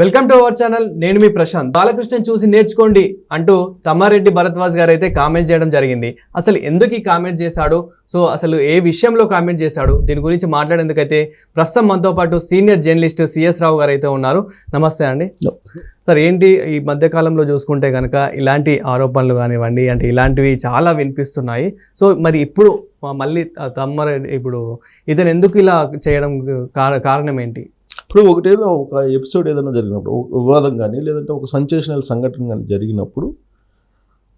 Welcome to our channel నేను మీ ప్రశాంత్. బాలకృష్ణ చూసి నేర్చుకోండి అంటూ తమ్మారెడ్డి భరద్వాజ్ గారు అయితే కామెంట్ చేయడం జరిగింది. అసలు ఎందుకు ఈ కామెంట్ చేశాడు? సో అసలు ఏ విషయంలో కామెంట్ చేశాడు? దీని గురించి మాట్లాడేందుకైతే ప్రస్తుతం మనతో పాటు సీనియర్ జర్నలిస్ట్ సిఎస్ రావు గారు అయితే ఉన్నారు. నమస్తే అండి. సార్ ఏంటి ఈ మధ్య కాలంలో చూసుకుంటే కనుక ఇలాంటి ఆరోపణలు కానివ్వండి అంటే ఇలాంటివి చాలా వినిపిస్తున్నాయి. సో మరి ఇప్పుడు మళ్ళీ తమ్మారెడ్డి ఇప్పుడు ఇతను ఎందుకు ఇలా చేయడం కార- కారణం ఏంటి? ఇప్పుడు ఒకటేదో ఒక ఎపిసోడ్ ఏదైనా జరిగినప్పుడు ఒక వివాదం కానీ లేదంటే ఒక సంచేషనల్ సంఘటన కానీ జరిగినప్పుడు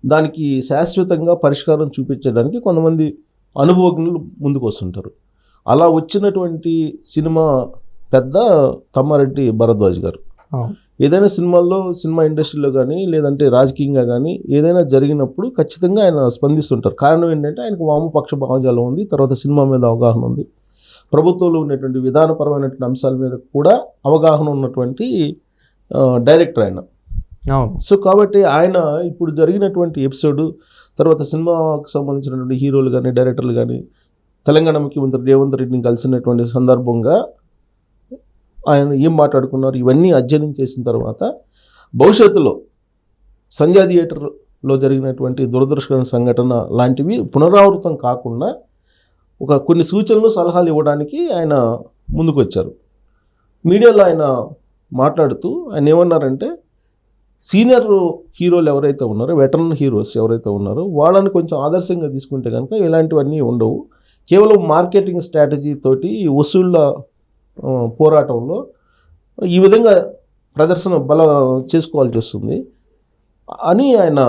దానికి శాశ్వతంగా పరిష్కారం చూపించడానికి కొంతమంది అనుభవజ్ఞులు ముందుకు వస్తుంటారు. అలా వచ్చినటువంటి సినిమా పెద్ద తమ్మారెడ్డి భరద్వాజ్ గారు. ఏదైనా సినిమాల్లో సినిమా ఇండస్ట్రీలో కానీ లేదంటే రాజకీయంగా కానీ ఏదైనా జరిగినప్పుడు ఖచ్చితంగా ఆయన స్పందిస్తుంటారు. కారణం ఏంటంటే ఆయనకు వామపక్ష భావజాలం ఉంది తర్వాత సినిమా మీద అవగాహన ఉంది. ప్రభుత్వంలో ఉన్నటువంటి విధానపరమైనటువంటి అంశాల మీద కూడా అవగాహన ఉన్నటువంటి డైరెక్టర్ ఆయన. సో కాబట్టి ఆయన ఇప్పుడు జరిగినటువంటి ఎపిసోడ్ తర్వాత సినిమాకు సంబంధించినటువంటి హీరోలు కానీ డైరెక్టర్లు కానీ తెలంగాణ ముఖ్యమంత్రి రేవంత్ రెడ్డిని కలిసినటువంటి సందర్భంగా ఆయన ఏం మాట్లాడుకున్నారు ఇవన్నీ అధ్యయనం చేసిన తర్వాత భవిష్యత్తులో సంధ్యా థియేటర్లో జరిగినటువంటి దురదృష్టకర సంఘటన లాంటివి పునరావృతం కాకుండా ఒక కొన్ని సూచనలు సలహాలు ఇవ్వడానికి ఆయన ముందుకు వచ్చారు మీడియాలో ఆయన మాట్లాడుతూ ఆయన ఏమన్నారంటే సీనియర్ హీరోలు ఎవరైతే ఉన్నారో వెటరన్ హీరోస్ ఎవరైతే ఉన్నారో వాళ్ళని కొంచెం ఆదర్శంగా తీసుకుంటే కనుక ఇలాంటివన్నీ ఉండవు. కేవలం మార్కెటింగ్ స్ట్రాటజీ తోటి వసూళ్ళ పోరాటంలో ఈ విధంగా ప్రదర్శన బల చేసుకోవాల్సి వస్తుంది అని ఆయన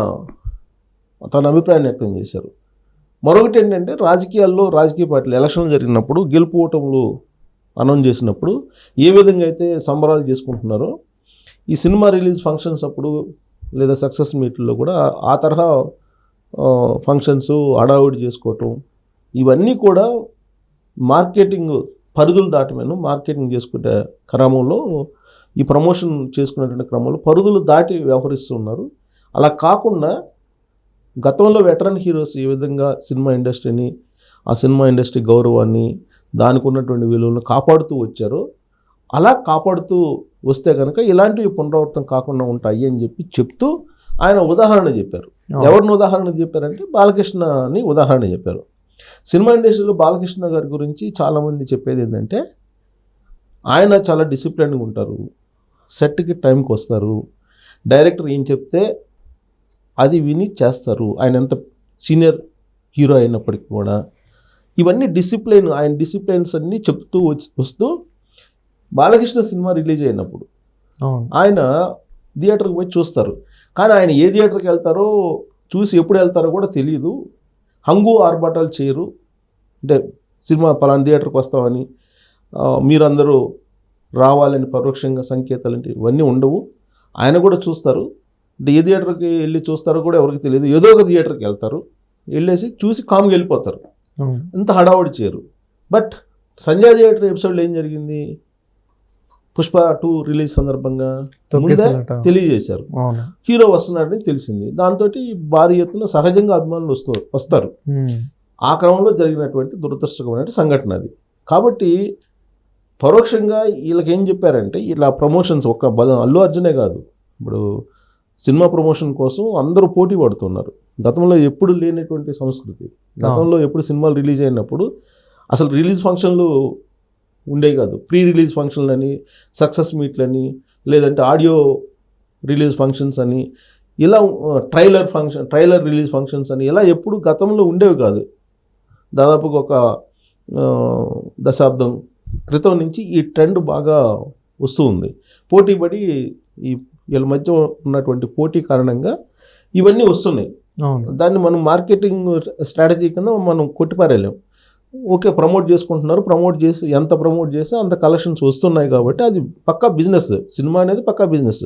తన అభిప్రాయాన్ని వ్యక్తం చేశారు. మరొకటి ఏంటంటే రాజకీయాల్లో రాజకీయ పార్టీలు ఎలక్షన్లు జరిగినప్పుడు గెలుపు ఓటములు అనౌన్స్ చేసినప్పుడు ఏ విధంగా అయితే సంబరాలు చేసుకుంటున్నారో ఈ సినిమా రిలీజ్ ఫంక్షన్స్ అప్పుడు లేదా సక్సెస్ మీట్లో కూడా ఆ తరహా ఫంక్షన్స్ అడావిడి చేసుకోవటం ఇవన్నీ కూడా మార్కెటింగ్ పరిధులు దాటమేను. మార్కెటింగ్ చేసుకునే క్రమంలో ఈ ప్రమోషన్ చేసుకునేటువంటి క్రమంలో పరిధులు దాటి వ్యవహరిస్తున్నారు అలా కాకుండా గతంలో వెటరన్ హీరోస్ ఏ విధంగా సినిమా ఇండస్ట్రీని ఆ సినిమా ఇండస్ట్రీ గౌరవాన్ని దానికి ఉన్నటువంటి విలువలను కాపాడుతూ వచ్చారో. అలా కాపాడుతూ వస్తే కనుక ఇలాంటివి పునరావృతం కాకుండా ఉంటాయి అని చెప్పి చెప్తూ ఆయన ఉదాహరణ చెప్పారు. ఎవరిని ఉదాహరణ చెప్పారంటే బాలకృష్ణని ఉదాహరణ చెప్పారు. సినిమా ఇండస్ట్రీలో బాలకృష్ణ గారి గురించి చాలామంది చెప్పేది ఏంటంటే ఆయన చాలా డిసిప్లిన్గా ఉంటారు. సెట్కి టైంకి వస్తారు. డైరెక్టర్ ఏం చెప్తే అది విని చేస్తారు. ఆయన ఎంత సీనియర్ హీరో అయినప్పటికీ కూడా. ఇవన్నీ డిసిప్లైన్ ఆయన డిసిప్లైన్స్ అన్నీ చెప్తూ వచ్చి వస్తూ బాలకృష్ణ సినిమా రిలీజ్ అయినప్పుడు ఆయన థియేటర్కి పోయి చూస్తారు. కానీ ఆయన ఏ థియేటర్కి వెళ్తారో చూసి ఎప్పుడు వెళ్తారో కూడా తెలియదు హంగు ఆర్భాటాలు చేయరు. అంటే సినిమా పలానా థియేటర్కి వస్తామని మీరందరూ రావాలని పరోక్షంగా సంకేతాలు అంటే ఇవన్నీ ఉండవు. ఆయన కూడా చూస్తారు. అంటే ఏ థియేటర్కి వెళ్ళి చూస్తారో కూడా ఎవరికి తెలియదు. ఏదో ఒక థియేటర్కి వెళ్తారు. వెళ్ళేసి చూసి కామ్గా వెళ్ళిపోతారు. ఇంత హడావుడి చేయరు. బట్ సంజయ్ థియేటర్ ఎపిసోడ్లో ఏం జరిగింది? పుష్ప టూ రిలీజ్ సందర్భంగా ముందే. తెలియజేశారు. హీరో వస్తున్నాడని తెలిసింది. దాంతో భారీ ఎత్తున సహజంగా అభిమానులు వస్తూ వస్తారు. ఆ క్రమంలో జరిగినటువంటి దురదృష్టకరమైన సంఘటన అది. కాబట్టి పరోక్షంగా వీళ్ళకి ఏం చెప్పారంటే ఇలా ప్రమోషన్స్ ఒక బల అల్లు అర్జునే కాదు. ఇప్పుడు సినిమా ప్రమోషన్ కోసం అందరూ పోటీ పడుతున్నారు. గతంలో ఎప్పుడు లేనటువంటి సంస్కృతి. గతంలో ఎప్పుడు సినిమాలు రిలీజ్ అయినప్పుడు అసలు రిలీజ్ ఫంక్షన్లు ఉండేవి కాదు. ప్రీ రిలీజ్ ఫంక్షన్లు అని సక్సెస్ మీట్లని లేదంటే ఆడియో రిలీజ్ ఫంక్షన్స్ అని ఇలా trailer function trailer release functions అని ఇలా ఎప్పుడు గతంలో ఉండేవి కాదు. దాదాపుగా ఒక దశాబ్దం క్రితం నుంచి ఈ ట్రెండ్ బాగా వస్తూ ఉంది. పోటీ పడి ఈ వీళ్ళ మధ్య ఉన్నటువంటి పోటీ కారణంగా ఇవన్నీ వస్తున్నాయి. దాన్ని మనం మార్కెటింగ్ స్ట్రాటజీ కింద మనం కొట్టిపారేలేం ఓకే ప్రమోట్ చేసుకుంటున్నారు. ప్రమోట్ చేసి ఎంత ప్రమోట్ చేస్తే అంత కలెక్షన్స్ వస్తున్నాయి కాబట్టి అది పక్కా బిజినెస్. సినిమా అనేది పక్కా బిజినెస్.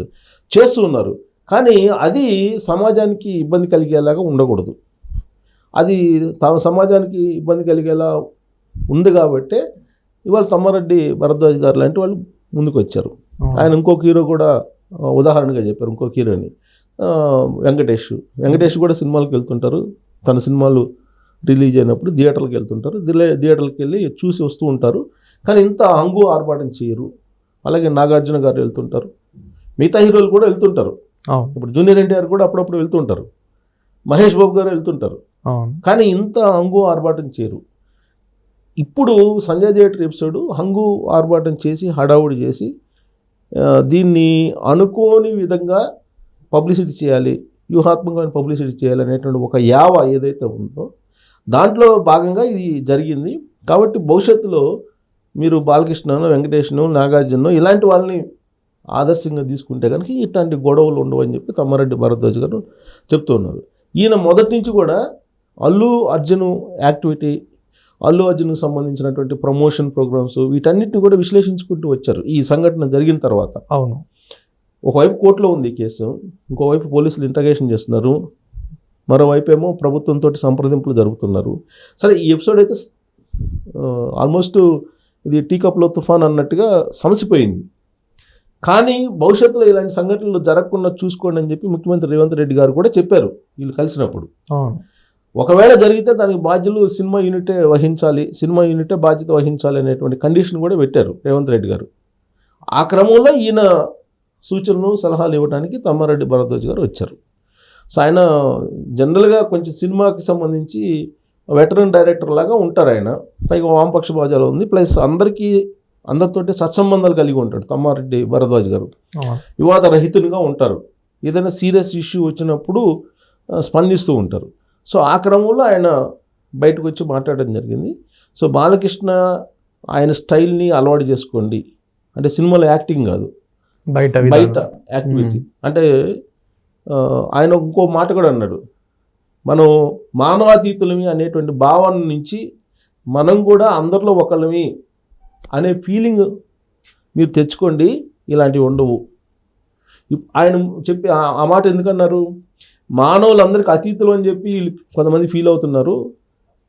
చేస్తూ ఉన్నారు కానీ అది సమాజానికి ఇబ్బంది కలిగేలాగా ఉండకూడదు. అది తమ సమాజానికి ఇబ్బంది కలిగేలా ఉంది కాబట్టే ఇవాళ తమ్మారెడ్డి భరద్వాజ్ గారు లాంటి వాళ్ళు ముందుకు వచ్చారు. ఆయన ఇంకొక హీరో కూడా ఉదాహరణగా చెప్పారు ఇంకొక హీరోని వెంకటేష్. వెంకటేష్ కూడా సినిమాలకు వెళ్తుంటారు. తన సినిమాలు రిలీజ్ అయినప్పుడు థియేటర్కి వెళ్తుంటారు. థియేటర్కి వెళ్ళి చూసి వస్తూ ఉంటారు. కానీ ఇంత హంగు ఆర్భాటం చేయరు. అలాగే నాగార్జున గారు వెళ్తుంటారు. మిగతా హీరోలు కూడా వెళ్తుంటారు. ఇప్పుడు జూనియర్ ఎన్టీఆర్ కూడా అప్పుడప్పుడు వెళ్తుంటారు. మహేష్ బాబు గారు వెళ్తుంటారు. కానీ ఇంత హంగు ఆర్భాటం చేయరు. ఇప్పుడు సంజయ్ థియేటర్ ఎపిసోడ్ హంగు ఆర్భాటం చేసి హడావుడి చేసి దీన్ని అనుకోని విధంగా పబ్లిసిటీ చేయాలి వ్యూహాత్మకమైన పబ్లిసిటీ చేయాలి అనేటువంటి ఒక యావ ఏదైతే ఉందో దాంట్లో భాగంగా ఇది జరిగింది. కాబట్టి భవిష్యత్తులో మీరు బాలకృష్ణను వెంకటేష్ను నాగార్జును ఇలాంటి వాళ్ళని ఆదర్శంగా తీసుకుంటే కనుక ఇట్లాంటి గొడవలు ఉండవని చెప్పి తమ్మారెడ్డి భరద్వాజ్ గారు చెప్తున్నారు ఈయన మొదటి నుంచి కూడా అల్లు అర్జును యాక్టివిటీ అల్లు అర్జున్కి సంబంధించినటువంటి ప్రమోషన్ ప్రోగ్రామ్స్ వీటన్నిటిని కూడా విశ్లేషించుకుంటూ వచ్చారు ఈ సంఘటన జరిగిన తర్వాత. అవును. ఒకవైపు కోర్టులో ఉంది కేసు ఇంకోవైపు పోలీసులు ఇంటర్గేషన్ చేస్తున్నారు. మరోవైపు ఏమో ప్రభుత్వంతో సంప్రదింపులు జరుపుతున్నారు. సరే ఈ ఎపిసోడ్ అయితే ఆల్మోస్ట్ ఇది టీ కప్లో తుఫాన్ అన్నట్టుగా సమసిపోయింది. కానీ భవిష్యత్తులో ఇలాంటి సంఘటనలు జరగకుండా చూసుకోండి అని చెప్పి ముఖ్యమంత్రి రేవంత్ రెడ్డి గారు కూడా చెప్పారు వీళ్ళు కలిసినప్పుడు. ఒకవేళ జరిగితే దానికి బాధ్యులు సినిమా యూనిటే వహించాలి సినిమా యూనిటే బాధ్యత వహించాలి అనేటువంటి కండిషన్ కూడా పెట్టారు రేవంత్ రెడ్డి గారు. ఆ క్రమంలో ఈయన సూచనలు సలహాలు ఇవ్వడానికి తమ్మారెడ్డి భరద్వాజ్ గారు వచ్చారు. సో ఆయన జనరల్గా కొంచెం సినిమాకి సంబంధించి వెటరన్ డైరెక్టర్ లాగా ఉంటారు ఆయన. పైగా వామపక్ష భాజాలో ఉంది. ప్లస్ అందరికీ అందరితోటి సత్సంబంధాలు కలిగి ఉంటాడు తమ్మారెడ్డి భరద్వాజ్ గారు. వివాద రహితునిగా ఉంటారు. ఏదైనా సీరియస్ ఇష్యూ వచ్చినప్పుడు స్పందిస్తూ ఉంటారు. సో ఆ క్రమంలో ఆయన బయటకు వచ్చి మాట్లాడడం జరిగింది. సో బాలకృష్ణ ఆయన స్టైల్ని అలవాటు చేసుకోండి. అంటే సినిమాలో యాక్టింగ్ కాదు. బయట బయట. యాక్టివిటీ. అంటే ఆయన ఇంకో మాట కూడా అన్నాడు. మనం మానవాతీతులమి అనేటువంటి భావన నుంచి మనం కూడా అందరిలో ఒకళ్ళమి అనే ఫీలింగ్ మీరు తెచ్చుకోండి. ఇలాంటివి ఉండవు. ఆయన చెప్పి ఆ- మాట ఎందుకన్నారు? మానవులందరికీ అతీతులు అని చెప్పి కొంతమంది ఫీల్ అవుతున్నారు.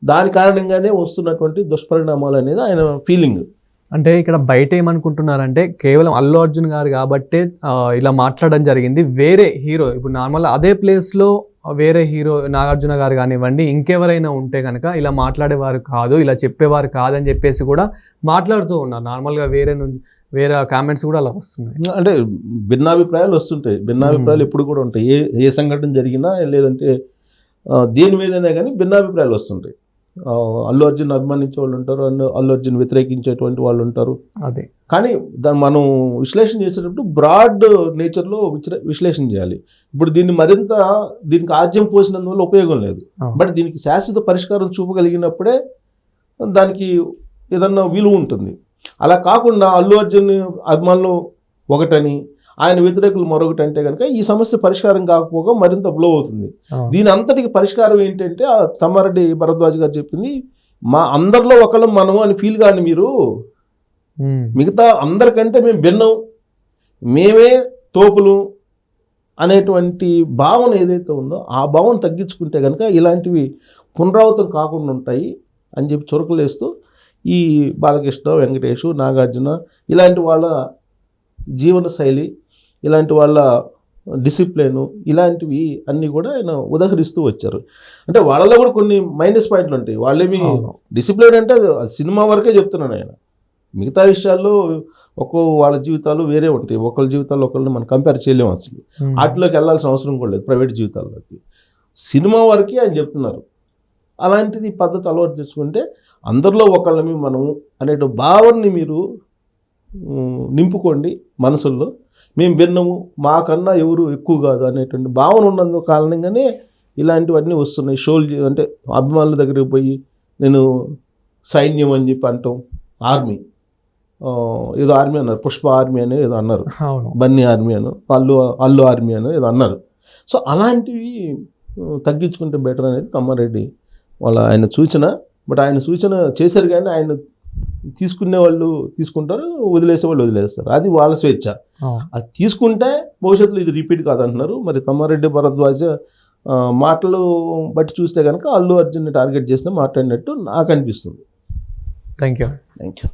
దాని కారణంగానే వస్తున్నటువంటి దుష్పరిణామాలు అనేది ఆయన ఫీలింగ్. అంటే ఇక్కడ బయట ఏమనుకుంటున్నారంటే కేవలం అల్లు అర్జున్ గారు కాబట్టే ఇలా మాట్లాడడం జరిగింది. వేరే హీరో ఇప్పుడు నార్మల్ అదే ప్లేస్లో వేరే హీరో నాగార్జున గారు కానివ్వండి ఇంకెవరైనా ఉంటే కనుక ఇలా మాట్లాడేవారు కాదు ఇలా చెప్పేవారు కాదని చెప్పేసి కూడా మాట్లాడుతూ ఉన్నారు. నార్మల్గా వేరే నుంచి వేరే కామెంట్స్ కూడా అలా వస్తున్నాయి. అంటే భిన్నాభిప్రాయాలు వస్తుంటాయి. భిన్నాభిప్రాయాలు ఎప్పుడు కూడా ఉంటాయి. ఏ ఏ సంఘటన జరిగినా లేదంటే దేని మీదనే కానీ భిన్నాభిప్రాయాలు వస్తుంటాయి. అల్లు అర్జున్ అభిమానించే వాళ్ళు ఉంటారు అల్లు అల్లు అర్జున్ వ్యతిరేకించేటువంటి వాళ్ళు ఉంటారు. అదే. కానీ దాన్ని మనం విశ్లేషణ చేసేటప్పుడు బ్రాడ్ నేచర్లో విశ్లే- విశ్లేషణ చేయాలి. ఇప్పుడు దీన్ని మరింత దీనికి ఆజ్యం పోసినందువల్ల ఉపయోగం లేదు. బట్ దీనికి శాశ్వత పరిష్కారం చూపగలిగినప్పుడే దానికి ఏదన్నా విలువ ఉంటుంది. అలా కాకుండా అల్లు అర్జున్ అభిమానులు ఒకటని ఆయన వ్యతిరేకులు మరొకటి అంటే కనుక ఈ సమస్య పరిష్కారం కాకపోగా మరింత బ్లో అవుతుంది. దీని అంతటికి పరిష్కారం ఏంటంటే ఆ తమ్మారెడ్డి భరద్వాజ్ గారు చెప్పింది మా అందరిలో ఒకళ్ళం మనము అని ఫీల్ కాండి మీరు. మిగతా అందరికంటే మేము భిన్నం మేమే తోపులు అనేటువంటి భావన ఏదైతే ఉందో ఆ భావన తగ్గించుకుంటే కనుక ఇలాంటివి పునరావృతం కాకుండా ఉంటాయి అని చెప్పి చురకలు వేస్తూ ఈ బాలకృష్ణ వెంకటేష్ నాగార్జున ఇలాంటి వాళ్ళ జీవన శైలి ఇలాంటి వాళ్ళ డిసిప్లిన్ ఇలాంటివి అన్నీ కూడా ఆయన ఉదహరిస్తూ వచ్చారు. అంటే వాళ్ళలో కూడా కొన్ని మైనస్ పాయింట్లు ఉంటాయి. వాళ్ళేమి. డిసిప్లిన్ అంటే సినిమా వరకే చెప్తున్నాను ఆయన. మిగతా విషయాల్లో ఒక్కో వాళ్ళ జీవితాలు వేరే ఉంటాయి. ఒకళ్ళ జీవితాల్లో ఒకళ్ళని మనం కంపేర్ చేయలేము అసలు. వాటిలోకి వెళ్ళాల్సిన అవసరం కూడా లేదు. ప్రైవేట్ జీవితాల్లోకి. సినిమా వరకే ఆయన చెప్తున్నారు. అలాంటిది పద్ధతి అలవాటు చేసుకుంటే అందరిలో ఒకళ్ళమి మనము అనే భావనని మీరు నింపుకోండి మనసుల్లో. మేము భిన్నము మాకన్నా ఎవరు ఎక్కువ కాదు అనేటువంటి భావన ఉన్నందు కారణంగానే ఇలాంటివన్నీ వస్తున్నాయి. షోలు అంటే అభిమానుల దగ్గరికి పోయి నేను సైన్యం అని చెప్పి అంటాం ఆర్మీ. ఏదో ఆర్మీ అన్నారు పుష్ప ఆర్మీ అని ఏదో అన్నారు. బన్నీ ఆర్మీ అను అల్లు అల్లు ఆర్మీ అని ఏదో అన్నారు. సో అలాంటివి తగ్గించుకుంటే బెటర్ అనేది తమ్మారెడ్డి వాళ్ళ ఆయన సూచన. బట్ ఆయన సూచన చేశారు కానీ ఆయన తీసుకునే వాళ్ళు తీసుకుంటారు వదిలేసే వాళ్ళు వదిలేస్తారు. అది వాళ్ళ స్వేచ్ఛ. అది తీసుకుంటే భవిష్యత్తులో ఇది రిపీట్ కాదంటున్నారు. మరి తమ్మారెడ్డి భరద్వాజ మాటలు బట్టి చూస్తే కనుక అల్లు అర్జున్ని టార్గెట్ చేస్తే మాట్లాడినట్టు నాకు అనిపిస్తుంది. Thank you thank you